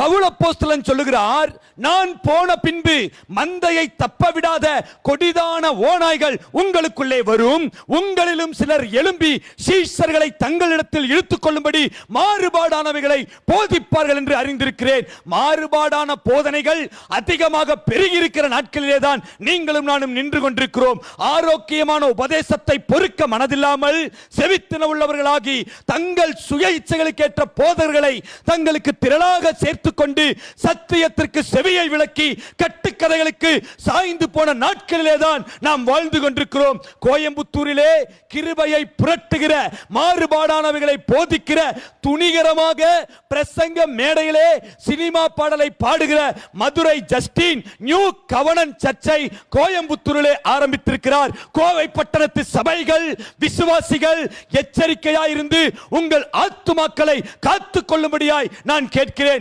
பவுலப்போஸ்தலன் சொல்லுகிறார் நான் போன பின்பு மந்தையை தப்ப விடாத கொடிதான ஓநாய்கள் உங்களுக்குள்ளே வரும். உங்களிலும் சிலர் எழும்பி சீஷர்களை தங்களிடத்தில் இழுத்துக் கொள்ளும்படி மாறுபாடானவைகளை போதிப்பார்கள் என்று அறிந்திருக்கிறேன். மாறுபாடான போதனைகள் அதிகமாக பெருகியிருக்கிற நாட்களிலே தான் நீங்களும் நானும் நின்று கொண்டிருக்கிறோம். ஆரோக்கியமான உபதேசத்தை பொறுக்க மனதில்லாமல் செவித்தின உள்ளவர்களாகி தங்கள் சுய இச்சைகளுக்கேற்ற போதர்களை தங்களுக்கு திரளாக சேர்த்து கொண்டு சத்தியத்திற்கு செவியை விளக்கி கட்டுக்கதைகளுக்கு சாய்ந்து போன நாட்களிலே தான் நாம் வாழ்ந்து கொண்டிருக்கிறோம். கோயம்புத்தூரிலே கிருபையை புரட்டுகிற மாறுபாடானவைகளை போதிக்கிற துணிகரமாக பிரசங்க மேடையிலே சினிமா பாடலை பாடுகிற மதுரை ஜஸ்டின் நியூ கவனன் சர்ச்சை கோயம்புத்தூரிலே ஆரம்பித்திருக்கிறார். கோவை பட்டணத்து சபைகள் விசுவாசிகள் எச்சரிக்கையாயிருந்து உங்கள் ஆத்துமாக்களை காத்துக் கொள்ளும்படியாய் நான் கேட்கிறேன்.